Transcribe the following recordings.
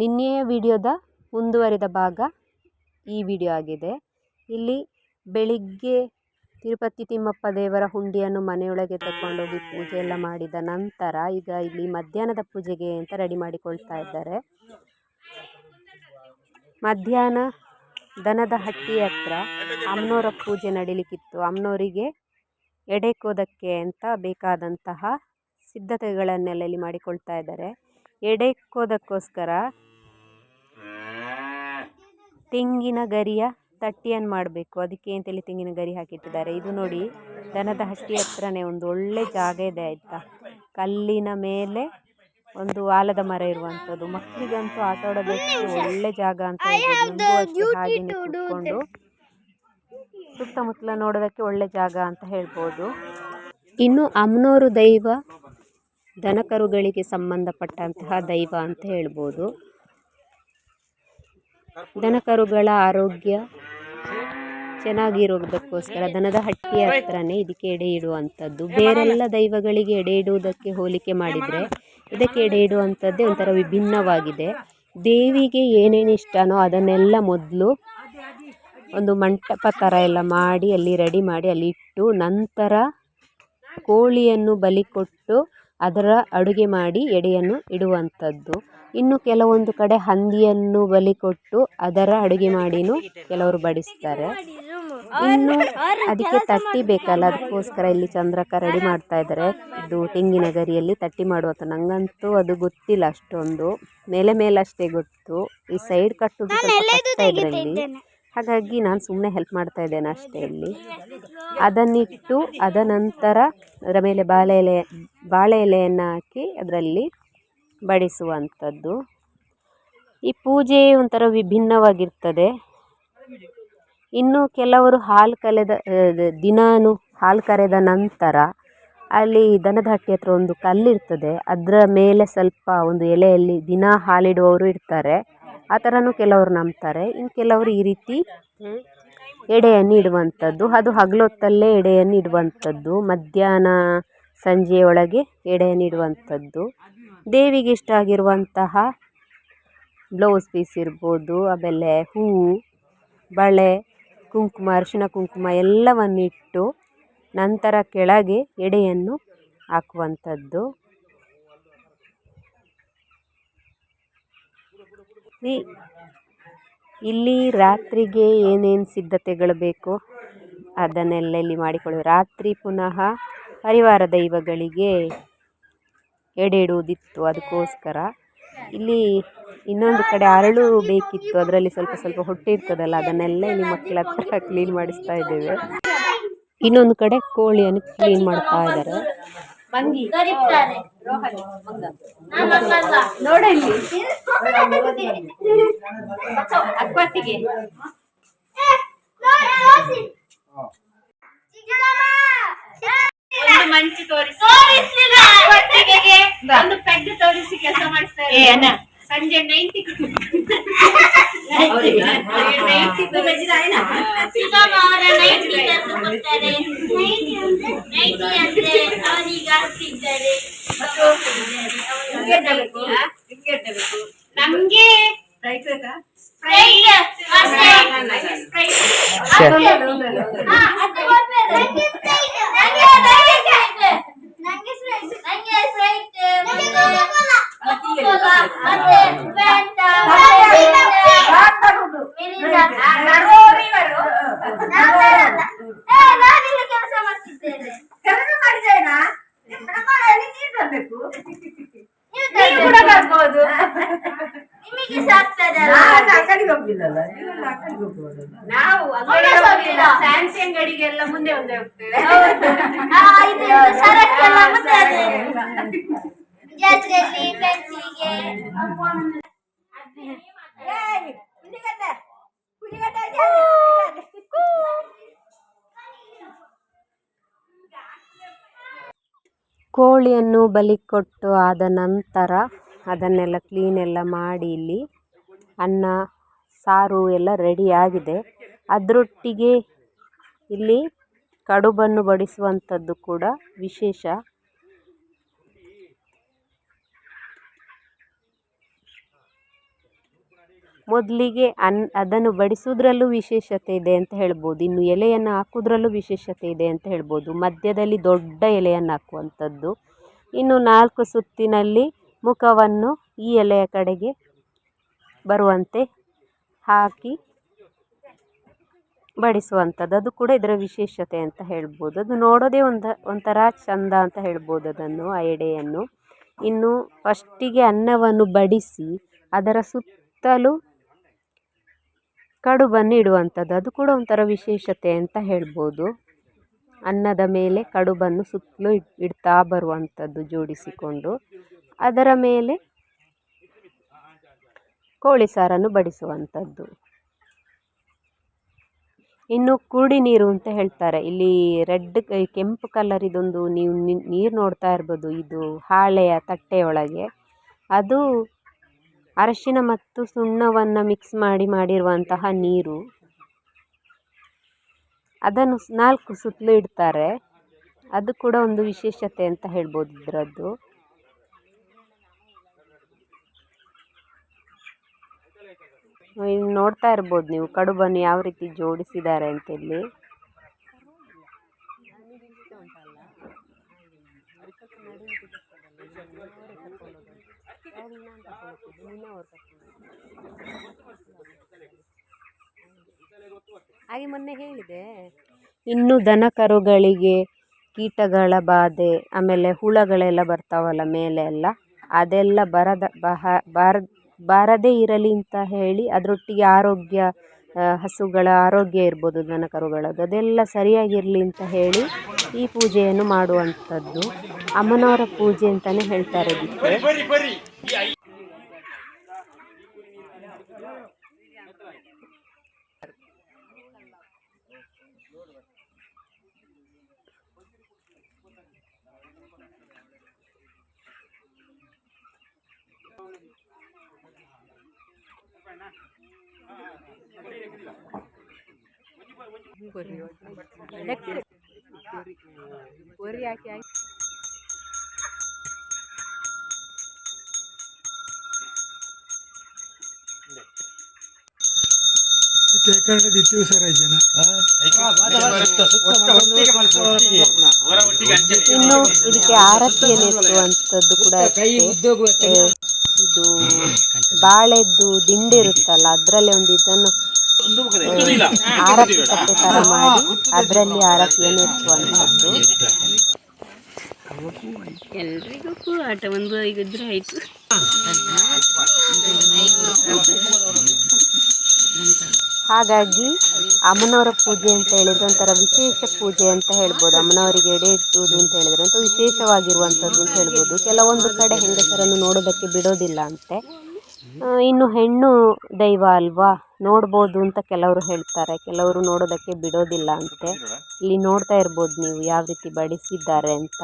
ನಿನ್ನೆಯ ವಿಡಿಯೋದ ಮುಂದುವರಿದ ಭಾಗ ಈ ವಿಡಿಯೋ ಆಗಿದೆ. ಇಲ್ಲಿ ಬೆಳಿಗ್ಗೆ ತಿರುಪತಿ ತಿಮ್ಮಪ್ಪ ದೇವರ ಹುಂಡಿಯನ್ನು ಮನೆಯೊಳಗೆ ತಗೊಂಡೋಗಿ ಪೂಜೆ ಎಲ್ಲ ಮಾಡಿದ ನಂತರ ಈಗ ಇಲ್ಲಿ ಮಧ್ಯಾಹ್ನದ ಪೂಜೆಗೆ ಅಂತ ರೆಡಿ ಮಾಡಿಕೊಳ್ತಾ ಇದ್ದಾರೆ. ಮಧ್ಯಾಹ್ನ ದನದ ಹಟ್ಟಿ ಹತ್ರ ಅಮ್ಮನವರ ಪೂಜೆ ನಡೀಲಿಕ್ಕಿತ್ತು. ಅಮ್ಮನವರಿಗೆ ಎಡೆಕೋದಕ್ಕೆ ಅಂತ ಬೇಕಾದಂತಹ ಸಿದ್ಧತೆಗಳನ್ನೆಲ್ಲ ಇಲ್ಲಿ ಮಾಡಿಕೊಳ್ತಾ ಇದ್ದಾರೆ. ಎಡೆಕೋದಕ್ಕೋಸ್ಕರ ತೆಂಗಿನ ಗರಿಯ ತಟ್ಟಿಯನ್ನು ಮಾಡಬೇಕು. ಅದಕ್ಕೆ ಅಂತೇಳಿ ತೆಂಗಿನ ಗರಿ ಹಾಕಿಟ್ಟಿದ್ದಾರೆ. ಇದು ನೋಡಿ ದನದ ಹಟ್ಟಿ ಹತ್ರನೇ ಒಂದು ಒಳ್ಳೆ ಜಾಗ ಇದೆ ಆಯಿತಾ? ಕಲ್ಲಿನ ಮೇಲೆ ಒಂದು ಆಲದ ಮರ ಇರುವಂಥದ್ದು. ಮಕ್ಕಳಿಗಂತೂ ಆಟ ಆಡೋದಕ್ಕೆ ಒಳ್ಳೆ ಜಾಗ ಅಂತ ಹಾಗೆಯೇ ಕೂತ್ಕೊಂಡು ಸುತ್ತಮುತ್ತಲ ನೋಡೋದಕ್ಕೆ ಒಳ್ಳೆ ಜಾಗ ಅಂತ ಹೇಳ್ಬೋದು. ಇನ್ನು ಅಮ್ನೋರು ದೈವ ದನಕರುಗಳಿಗೆ ಸಂಬಂಧಪಟ್ಟಂತಹ ದೈವ ಅಂತ ಹೇಳ್ಬೋದು. ದನಕರುಗಳ ಆರೋಗ್ಯ ಚೆನ್ನಾಗಿರೋದಕ್ಕೋಸ್ಕರ ದನದ ಹಟ್ಟಿ ಹತ್ರನೇ ಇದಕ್ಕೆ ಎಡೆ ಇಡುವಂಥದ್ದು. ಬೇರೆಲ್ಲ ದೈವಗಳಿಗೆ ಎಡೆ ಇಡುವುದಕ್ಕೆ ಹೋಲಿಕೆ ಮಾಡಿದರೆ ಇದಕ್ಕೆ ಎಡೆ ಇಡುವಂಥದ್ದೇ ಒಂಥರ ವಿಭಿನ್ನವಾಗಿದೆ. ದೇವಿಗೆ ಏನೇನು ಇಷ್ಟನೋ ಅದನ್ನೆಲ್ಲ ಮೊದಲು ಒಂದು ಮಂಟಪ ಥರ ಎಲ್ಲ ಮಾಡಿ ಅಲ್ಲಿ ರೆಡಿ ಮಾಡಿ ಅಲ್ಲಿ ಇಟ್ಟು ನಂತರ ಕೋಳಿಯನ್ನು ಬಲಿ ಕೊಟ್ಟು ಅದರ ಅಡುಗೆ ಮಾಡಿ ಎಡೆಯನ್ನು ಇಡುವಂಥದ್ದು. ಇನ್ನು ಕೆಲವೊಂದು ಕಡೆ ಹಂದಿಯನ್ನು ಬಲಿ ಕೊಟ್ಟು ಅದರ ಅಡುಗೆ ಮಾಡಿಯೂ ಕೆಲವರು ಬಡಿಸ್ತಾರೆ. ಇನ್ನು ಅದಕ್ಕೆ ತಟ್ಟಿ ಬೇಕಲ್ಲ ಅದಕ್ಕೋಸ್ಕರ ಇಲ್ಲಿ ಚಂದ್ರಕ್ಕ ರೆಡಿ ಮಾಡ್ತಾ ಇದ್ದಾರೆ. ಇದು ತೆಂಗಿನ ಗರಿಯಲ್ಲಿ ತಟ್ಟಿ ಮಾಡುವಂಥ ನನಗಂತೂ ಅದು ಗೊತ್ತಿಲ್ಲ ಅಷ್ಟೊಂದು. ಮೇಲೆ ಮೇಲಷ್ಟೇ ಗೊತ್ತು. ಈ ಸೈಡ್ ಕಟ್ಟು ಸ್ವಲ್ಪ ಕಷ್ಟ ಇದರಲ್ಲಿ ಹಾಗಾಗಿ ನಾನು ಸುಮ್ಮನೆ ಹೆಲ್ಪ್ ಮಾಡ್ತಾ ಇದ್ದೇನೆ ಅಷ್ಟೇ ಇಲ್ಲಿ. ಅದನ್ನಿಟ್ಟು ಅದ ನಂತರ ಅದರ ಮೇಲೆ ಬಾಳೆ ಎಲೆ ಬಾಳೆ ಎಲೆಯನ್ನು ಹಾಕಿ ಅದರಲ್ಲಿ ಬಡಿಸುವಂಥದ್ದು. ಈ ಪೂಜೆ ಒಂಥರ ವಿಭಿನ್ನವಾಗಿರ್ತದೆ. ಇನ್ನು ಕೆಲವರು ಹಾಲು ಕರೆದ ದಿನಾನು ಹಾಲು ಕರೆದ ನಂತರ ಅಲ್ಲಿ ದನದ ಹಟ್ಟಿ ಹತ್ರ ಒಂದು ಕಲ್ಲಿರ್ತದೆ. ಅದರ ಮೇಲೆ ಸ್ವಲ್ಪ ಒಂದು ಎಲೆಯಲ್ಲಿ ದಿನ ಹಾಲಿಡುವವರು ಇರ್ತಾರೆ. ಆ ಥರನೂ ಕೆಲವರು ನಂಬ್ತಾರೆ. ಇನ್ನು ಕೆಲವರು ಈ ರೀತಿ ಎಡೆಯನ್ನು ಇಡುವಂಥದ್ದು. ಅದು ಹಗಲೊತ್ತಲ್ಲೇ ಎಡೆಯನ್ನು ಇಡುವಂಥದ್ದು. ಮಧ್ಯಾಹ್ನ ಸಂಜೆಯೊಳಗೆ ಎಡೆಯನ್ನು ಇಡುವಂಥದ್ದು. ದೇವಿಗೆ ಇಷ್ಟ ಆಗಿರುವಂತಹ ಬ್ಲೌಸ್ ಪೀಸ್ ಇರ್ಬೋದು, ಆಮೇಲೆ ಹೂವು ಬಳೆ, ಕುಂಕುಮ ಅರಿಶಿಣ ಕುಂಕುಮ ಎಲ್ಲವನ್ನಿಟ್ಟು ನಂತರ ಕೆಳಗೆ ಎಡೆಯನ್ನು ಹಾಕುವಂಥದ್ದು. ಇಲ್ಲಿ ರಾತ್ರಿಗೆ ಏನೇನು ಸಿದ್ಧತೆಗಳು ಬೇಕು ಅದನ್ನೆಲ್ಲ ಇಲ್ಲಿ ಮಾಡಿಕೊಳ್ಳಿ. ರಾತ್ರಿ ಪುನಃ ಪರಿವಾರ ದೈವಗಳಿಗೆ ಎಡೆ ಅದಕ್ಕೋಸ್ಕರ. ಇಲ್ಲಿ ಇನ್ನೊಂದು ಕಡೆ ಅರಳು ಬೇಕಿತ್ತು, ಅದರಲ್ಲಿ ಸ್ವಲ್ಪ ಸ್ವಲ್ಪ ಹೊಟ್ಟೆ ಇರ್ತದಲ್ಲ, ಅದನ್ನೆಲ್ಲ ಇಲ್ಲಿ ಮಕ್ಕಳ ಹತ್ರ ಕ್ಲೀನ್ ಮಾಡಿಸ್ತಾ ಇದ್ದೇವೆ. ಇನ್ನೊಂದು ಕಡೆ ಕೋಳಿಯನ್ನು ಕ್ಲೀನ್ ಮಾಡ್ತಾ ಇದ್ದಾರೆ. ಒಂದು ಮಂಚಿ ತೋರಿಸಿ. ಒಟ್ಟಿಗೆಗೆ ಒಂದು ಪೆಗ್ ತೋರಿಸಿ ಕೆಲಸ ಮಾಡಿಸ್ತಾರೆ ಸಂಜೆ ನೈಂಟಿ ಶಿವಮ್ಮ ಅವರ ನೈಂಟಿ ಕೆಲಸ ಕೊಡ್ತಾರೆ ನೈಂಟಿ ಅಂದ್ರೆ ಅವನೀಗ ಹಾಕ್ತಿದ್ದಾರೆ ನಮ್ಗೆ ಸ್ಪ್ರೈಟ್ ನಿಮಗೆ ಸಾಕ್ತದಲ್ಲ ನಾವು ಒಳ್ಳೆ ಹೋಗ್ಲಿಲ್ಲ. ಫ್ಯಾನ್ಸಿ ಅಂಗಡಿಗೆಲ್ಲ ಮುಂದೆ ಮುಂದೆ ಹೋಗ್ತೇವೆ. ಆ, ಇದು ಇದು ಸರಕ್ಕೆಲ್ಲ ಮುಂದೆ ಅದೇ. ಜಾತ್ರೆಯಲ್ಲಿ ಫ್ಯಾನ್ಸಿಗೆ ಕೋಳಿಯನ್ನು ಬಲಿ ಕೊಟ್ಟು ಆದ ನಂತರ ಅದನ್ನೆಲ್ಲ ಕ್ಲೀನ್ ಎಲ್ಲ ಮಾಡಿ ಇಲ್ಲಿ ಅನ್ನ, ಸಾರು ಎಲ್ಲ ರೆಡಿಯಾಗಿದೆ ಅದರೊಟ್ಟಿಗೆ ಇಲ್ಲಿ ಕಡುಬನ್ನು ಬಡಿಸುವಂಥದ್ದು ಕೂಡ ವಿಶೇಷ. ಮೊದಲಿಗೆ ಅನ್, ಅದನ್ನು ಬಡಿಸೋದ್ರಲ್ಲೂ ವಿಶೇಷತೆ ಇದೆ ಅಂತ ಹೇಳ್ಬೋದು. ಇನ್ನು ಎಲೆಯನ್ನು ಹಾಕೋದ್ರಲ್ಲೂ ವಿಶೇಷತೆ ಇದೆ ಅಂತ ಹೇಳ್ಬೋದು. ಮಧ್ಯದಲ್ಲಿ ದೊಡ್ಡ ಎಲೆಯನ್ನು ಹಾಕುವಂಥದ್ದು. ಇನ್ನು ನಾಲ್ಕು ಸುತ್ತಿನಲ್ಲಿ ಮುಖವನ್ನು ಈ ಎಲೆಯ ಕಡೆಗೆ ಬರುವಂತೆ ಹಾಕಿ ಬಡಿಸುವಂಥದ್ದು. ಅದು ಕೂಡ ಇದರ ವಿಶೇಷತೆ ಅಂತ ಹೇಳ್ಬೋದು. ಅದು ನೋಡೋದೇ ಒಂದು, ಒಂಥರ ಚಂದ ಅಂತ ಹೇಳ್ಬೋದು ಅದನ್ನು, ಆ ಎಡೆಯನ್ನು. ಇನ್ನು ಫಸ್ಟಿಗೆ ಅನ್ನವನ್ನು ಬಡಿಸಿ ಅದರ ಸುತ್ತಲೂ ಕಡುಬನ್ನು ಇಡುವಂಥದ್ದು. ಅದು ಕೂಡ ಒಂಥರ ವಿಶೇಷತೆ ಅಂತ ಹೇಳ್ಬೋದು. ಅನ್ನದ ಮೇಲೆ ಕಡುಬನ್ನು ಸುತ್ತಲೂ ಇಡ್, ಇಡ್ತಾ ಬರುವಂಥದ್ದು ಜೋಡಿಸಿಕೊಂಡು. ಅದರ ಮೇಲೆ ಕೋಳಿ ಸಾರನ್ನು ಬಡಿಸುವಂಥದ್ದು. ಇನ್ನು ಕುರುಡಿ ನೀರು ಅಂತ ಹೇಳ್ತಾರೆ. ಇಲ್ಲಿ ರೆಡ್ ಕೆಂಪು ಕಲರ್ ಇದೊಂದು ನೀವು ನೀರು ನೋಡ್ತಾ ಇರ್ಬೋದು. ಇದು ಹಾಳೆಯ ತಟ್ಟೆಯೊಳಗೆ. ಅದು ಅರಶಿನ ಮತ್ತು ಸುಣ್ಣವನ್ನು ಮಿಕ್ಸ್ ಮಾಡಿ ಮಾಡಿರುವಂತಹ ನೀರು. ಅದನ್ನು ನಾಲ್ಕು ಸುತ್ತಲೂ ಇಡ್ತಾರೆ. ಅದು ಕೂಡ ಒಂದು ವಿಶೇಷತೆ ಅಂತ ಹೇಳ್ಬೋದು ಇದರದ್ದು. ಇಲ್ಲಿ ನೋಡ್ತಾ ಇರ್ಬೋದು ನೀವು. ಕಡುಬನ್ನು ಯಾವ ರೀತಿ ಜೋಡಿಸಿದ್ದಾರೆ ಅಂತ ಇಲ್ಲಿ ಹಾಗೆ ಮೊನ್ನೆ ಹೇಳಿದೆ. ಇನ್ನು ದನ ಕರುಗಳಿಗೆ ಕೀಟಗಳ ಬಾಧೆ ಆಮೇಲೆ ಹುಳಗಳೆಲ್ಲ ಬರ್ತಾವಲ್ಲ ಮೇಲೆ ಎಲ್ಲ. ಅದೆಲ್ಲ ಬರದ ಬಹ ಬಾರ ಬಾರದೇ ಇರಲಿ ಅಂತ ಹೇಳಿ ಅದರೊಟ್ಟಿಗೆ ಆರೋಗ್ಯ ಹಸುಗಳ ಆರೋಗ್ಯ ಇರ್ಬೋದು ದನ ಕರುಗಳದ್ದು ಅದೆಲ್ಲ ಸರಿಯಾಗಿರಲಿ ಅಂತ ಹೇಳಿ ಈ ಪೂಜೆಯನ್ನು ಮಾಡುವಂಥದ್ದು. ಅಮ್ಮನವರ ಪೂಜೆ ಅಂತಲೇ ಹೇಳ್ತಾರೆ ಇದಕ್ಕೆ ಕನ್ನಡ ದಿವಸ ಜನ. ಇನ್ನು ಇದಕ್ಕೆ ಆರತಿಯಲ್ಲಿ ಎತ್ತುವಂಥದ್ದು ಕೂಡ ಇದು ಬಾಳೆದ್ದು ದಿಂಡಿರುತ್ತಲ್ಲ ಅದರಲ್ಲೇ ಒಂದು ಇದನ್ನು ಆರತಿ ತಟ್ಟೆ ಥರ ಮಾಡಿ. ಅದರಲ್ಲಿ ಆರತಿಯನ್ನು ಎತ್ತುವಂಥದ್ದು ಎಲ್ರಿಗೂ ಆಟ ಒಂದು ಐದಿದ್ರೆ ಆಯ್ತು. ಹಾಗಾಗಿ ಅಮ್ಮನವರ ಪೂಜೆ ಅಂತ ಹೇಳಿದ್ರೆ ಒಂಥರ ವಿಶೇಷ ಪೂಜೆ ಅಂತ ಹೇಳ್ಬೋದು. ಅಮ್ಮನವರಿಗೆ ಎಡೆ ಇಟ್ಟುವುದು ಅಂತ ಹೇಳಿದ್ರೆ ಅಂತ ವಿಶೇಷವಾಗಿರುವಂಥದ್ದು ಅಂತ ಹೇಳ್ಬೋದು. ಕೆಲವೊಂದು ಕಡೆ ಹೆಂಗಸರನ್ನು ನೋಡೋದಕ್ಕೆ ಬಿಡೋದಿಲ್ಲ ಅಂತೆ. ಇನ್ನು ಹೆಣ್ಣು ದೈವ ಅಲ್ವಾ? ನೋಡ್ಬೋದು ಅಂತ ಕೆಲವರು ಹೇಳ್ತಾರೆ. ಕೆಲವರು ನೋಡೋದಕ್ಕೆ ಬಿಡೋದಿಲ್ಲ ಅಂತೆ. ಇಲ್ಲಿ ನೋಡ್ತಾ ಇರ್ಬೋದು ನೀವು ಯಾವ ರೀತಿ ಬಡಿಸಿದ್ದಾರೆ ಅಂತ.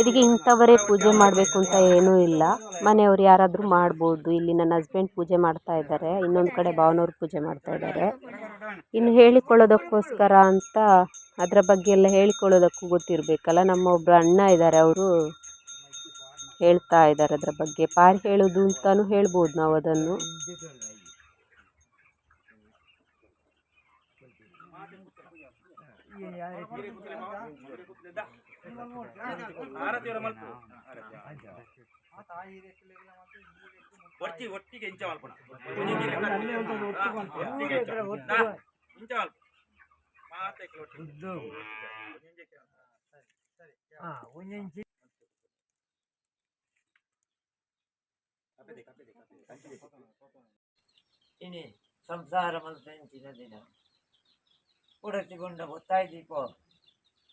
ಇದಕ್ಕೆ ಇಂಥವರೇ ಪೂಜೆ ಮಾಡಬೇಕು ಅಂತ ಏನೂ ಇಲ್ಲ. ಮನೆಯವ್ರು ಯಾರಾದರೂ ಮಾಡ್ಬೋದು. ಇಲ್ಲಿ ನನ್ನ ಹಸ್ಬೆಂಡ್ ಪೂಜೆ ಮಾಡ್ತಾ ಇದ್ದಾರೆ. ಇನ್ನೊಂದು ಕಡೆ ಭಾವನವ್ರು ಪೂಜೆ ಮಾಡ್ತಾ ಇದ್ದಾರೆ. ಇನ್ನು ಹೇಳಿಕೊಳ್ಳೋದಕ್ಕೋಸ್ಕರ ಅಂತ ಅದರ ಬಗ್ಗೆ ಎಲ್ಲ ಹೇಳಿಕೊಳ್ಳೋದಕ್ಕೂ ಗೊತ್ತಿರಬೇಕಲ್ಲ. ನಮ್ಮ ಒಬ್ಬರು ಅಣ್ಣ ಇದ್ದಾರೆ. ಅವರು ಹೇಳ್ತಾ ಇದ್ದಾರೆ ಅದರ ಬಗ್ಗೆ. ಪಾರಿ ಹೇಳೋದು ಅಂತಲೂ ಹೇಳ್ಬೋದು ನಾವು ಅದನ್ನು. ಒಟ್ಟಿಗೆ ఇని ಸಂಸಾರ ಮಂತ್ರಿನ ದಿನ బొత్తాయి ಒತ್ತಾಯ ದೀಪ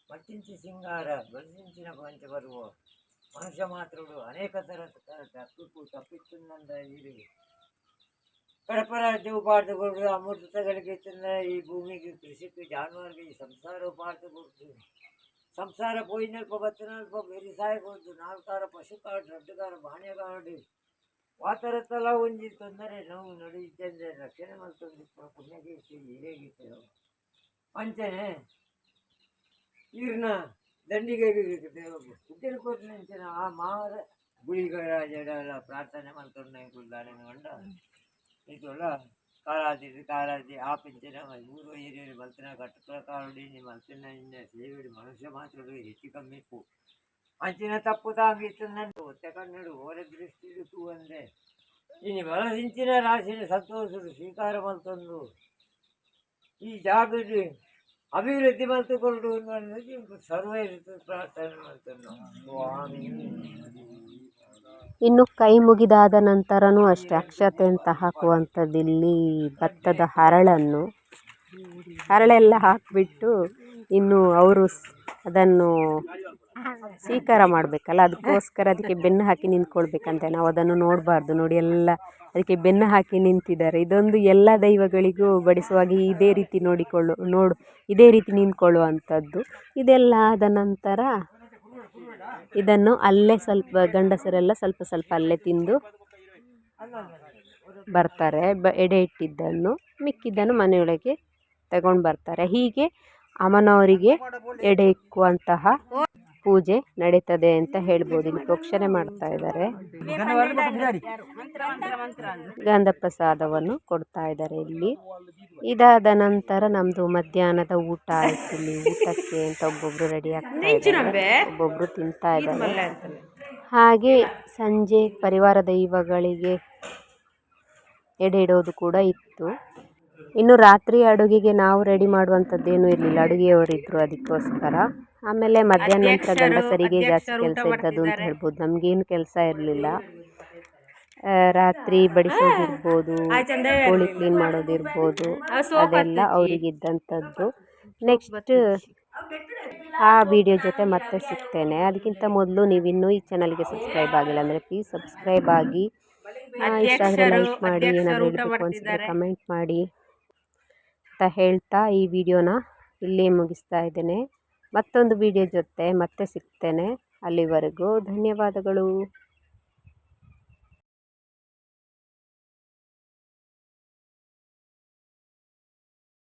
వర్తించి సింగార వర్షించిన పంచబరువు మనుష్య మాత్రుడు అనేక తప్పిపు తప్పిస్తుందంట వీరు. పరపర జీవపార్థకుడు అమృత కలిగిస్తున్న ఈ భూమికి కృషికి జానువారికి సంసారోపార్థకుడు సంసార పోయినಲ್ಪ బతినಲ್ಪ వెరిసాయకూడదు నాలుకార పశుకాడు రడ్డుకారు బాణ్యకారుడు ಬಾಣ್ಯಗಾರಡಿ ತಲ ಒಂಜಿ ತೊಂದರೆ, ನೋವು ನಡೆಯುತ್ತಂದ್ರೆ ರಕ್ಷಣೆ ಮಾಡ್ಕೊಂಡು ಪುಣ್ಯಗೀರ್ತಿ ಹಿರೇಗೀತೆ ಅಂಚನೆ ಇವ್ರನ್ನ ದಂಡಿಗೆ ಉದ್ದಿನ ಕೊಟ್ಟಿನ ಆ ಮಾರ ಗುಳಿಗರಾಜೆಲ್ಲ ಪ್ರಾರ್ಥನೆ ಮಾಡ್ಕೊಂಡು ಕುಲ್ದಾನೆ ಕಂಡ ಇದೆಲ್ಲ ಕಾಲಾದಿ ಕಾಲಾದಿ ಆ ಪಿಂಚನ ಊರು ಹಿರಿಯರು ಮಲ್ತಿನ ಕಟ್ಟುಗಳ ಕಾರುಡಿ ಮಲ್ತಿನ ಇನ್ನ ಸೇವಿಡಿ, ಮನುಷ್ಯ ಮಾತ್ರ ಹೆಚ್ಚು ಕಮ್ಮಿ ಅಂಚಿನ ತಪ್ಪು ತಾಂಗಿತ್ತು ನಂದು ಕನ್ನಡು ಓರ ದೃಷ್ಟಿ ತೂ ಅಂದೆ. ಇನ್ನು ಮನಸಿಂಚಿನ ರಾಶಿನ ಸಂತೋಷರು ಸ್ವೀಕಾರ ಮಲ್ತಂದು. ಈ ಜಾಗದ ಅಭಿವೃದ್ಧಿ ಮಲ್ತುಕೊಂಡು ಸರ್ವ ಪ್ರಾರ್ಥನೆ ಮಾಡ್ತಾನೆ ಇನ್ನು ಕೈ ಮುಗಿದಾದ ನಂತರನೂ ಅಷ್ಟೇ ಅಕ್ಷತೆ ಅಂತ ಹಾಕುವಂಥದ್ದು ಇಲ್ಲಿ ಭತ್ತದ ಹರಳನ್ನು, ಹರಳೆಲ್ಲ ಹಾಕಿಬಿಟ್ಟು ಇನ್ನು ಅವರು ಅದನ್ನು ಸ್ವೀಕಾರ ಮಾಡಬೇಕಲ್ಲ, ಅದಕ್ಕೋಸ್ಕರ ಅದಕ್ಕೆ ಬೆನ್ನು ಹಾಕಿ ನಿಂತ್ಕೊಳ್ಬೇಕಂತೆ. ನಾವು ಅದನ್ನು ನೋಡಬಾರ್ದು, ನೋಡಿ ಎಲ್ಲ ಅದಕ್ಕೆ ಬೆನ್ನು ಹಾಕಿ ನಿಂತಿದ್ದಾರೆ. ಇದೊಂದು ಎಲ್ಲ ದೈವಗಳಿಗೂ ಬಡಿಸುವಾಗಿ ಇದೇ ರೀತಿ ನೋಡಿಕೊಳ್ಳು, ನೋಡು, ಇದೇ ರೀತಿ ನಿಂತ್ಕೊಳ್ಳುವಂಥದ್ದು. ಇದೆಲ್ಲ ಆದ ನಂತರ ಇದನ್ನು ಅಲ್ಲೇ ಸ್ವಲ್ಪ ಗಂಡಸರೆಲ್ಲ ಸ್ವಲ್ಪ ಸ್ವಲ್ಪ ಅಲ್ಲೇ ತಿಂದು ಬರ್ತಾರೆ. ಬ, ಎಡೆ ಇಟ್ಟಿದ್ದನ್ನು, ಮಿಕ್ಕಿದ್ದನ್ನು ಮನೆಯೊಳಗೆ ತಗೊಂಡು ಬರ್ತಾರೆ. ಹೀಗೆ ಅಮ್ಮನವರಿಗೆ ಎಡೆ ಇಕ್ಕುವಂತಹ ಪೂಜೆ ನಡೀತದೆ ಅಂತ ಹೇಳ್ಬೋದು. ಇಲ್ಲಿ ಪ್ರೋಕ್ಷಣೆ ಮಾಡ್ತಾ ಇದ್ದಾರೆ. ಗಂಧ ಪ್ರಸಾದವನ್ನು ಕೊಡ್ತಾ ಇದ್ದಾರೆ ಇಲ್ಲಿ. ಇದಾದ ನಂತರ ನಮ್ದು ಮಧ್ಯಾಹ್ನದ ಊಟ ಆಯ್ತು. ಇಲ್ಲಿ ಊಟಕ್ಕೆ ಅಂತ ಒಬ್ಬೊಬ್ರು ರೆಡಿ ಆಗ್ತಾ ಇದ್ದಾರೆ. ಒಬ್ಬೊಬ್ರು ತಿಂತಾ ಇದ್ದಾರೆ. ಹಾಗೆ ಸಂಜೆ ಪರಿವಾರ ದೈವಗಳಿಗೆ ಎಡೆ ಇಡೋದು ಕೂಡ ಇತ್ತು. ಇನ್ನು ರಾತ್ರಿ ಅಡುಗೆಗೆ ನಾವು ರೆಡಿ ಮಾಡುವಂಥದ್ದೇನು ಇರಲಿಲ್ಲ. ಅಡುಗೆಯವರಿದ್ದರು ಅದಕ್ಕೋಸ್ಕರ. ಆಮೇಲೆ ಮಧ್ಯಾಹ್ನ ನಂತರ ಗಂಡಸರಿಗೆ ಜಾಸ್ತಿ ಕೆಲಸ ಇದ್ದದ್ದು ಅಂತ ಹೇಳ್ಬೋದು. ನಮಗೇನು ಕೆಲಸ ಇರಲಿಲ್ಲ. ರಾತ್ರಿ ಬಡಿಸೋದಿರ್ಬೋದು ಕೋಳಿ ಕ್ಲೀನ್ ಮಾಡೋದಿರ್ಬೋದು ಅದೆಲ್ಲ ಅವರಿಗಿದ್ದಂಥದ್ದು. ನೆಕ್ಸ್ಟ್ ಆ ವಿಡಿಯೋ ಜೊತೆ ಮತ್ತೆ ಸಿಗ್ತೇನೆ. ಅದಕ್ಕಿಂತ ಮೊದಲು ನೀವು ಇನ್ನೂ ಈ ಚಾನಲ್ಗೆ ಸಬ್ಸ್ಕ್ರೈಬ್ ಆಗಿಲ್ಲ ಅಂದರೆ ಪ್ಲೀಸ್ ಸಬ್ಸ್ಕ್ರೈಬ್ ಆಗಿ ಇಷ್ಟಾದರೆ ಇಷ್ಟ ಆದರೆ ಲೈಕ್ ಮಾಡಿ ಏನಾದರೂ ಹೇಳಬೇಕು ಅನಿಸಿದ್ರೆ ಕಮೆಂಟ್ ಮಾಡಿ ಅಂತ ಹೇಳ್ತಾ ಈ ವಿಡಿಯೋನ ಇಲ್ಲೇ ಮುಗಿಸ್ತಾ ಇದ್ದೇನೆ. ಮತ್ತೊಂದು ವಿಡಿಯೋ ಜೊತೆ ಮತ್ತೆ ಸಿಗ್ತೇನೆ. ಅಲ್ಲಿವರೆಗೂ ಧನ್ಯವಾದಗಳು.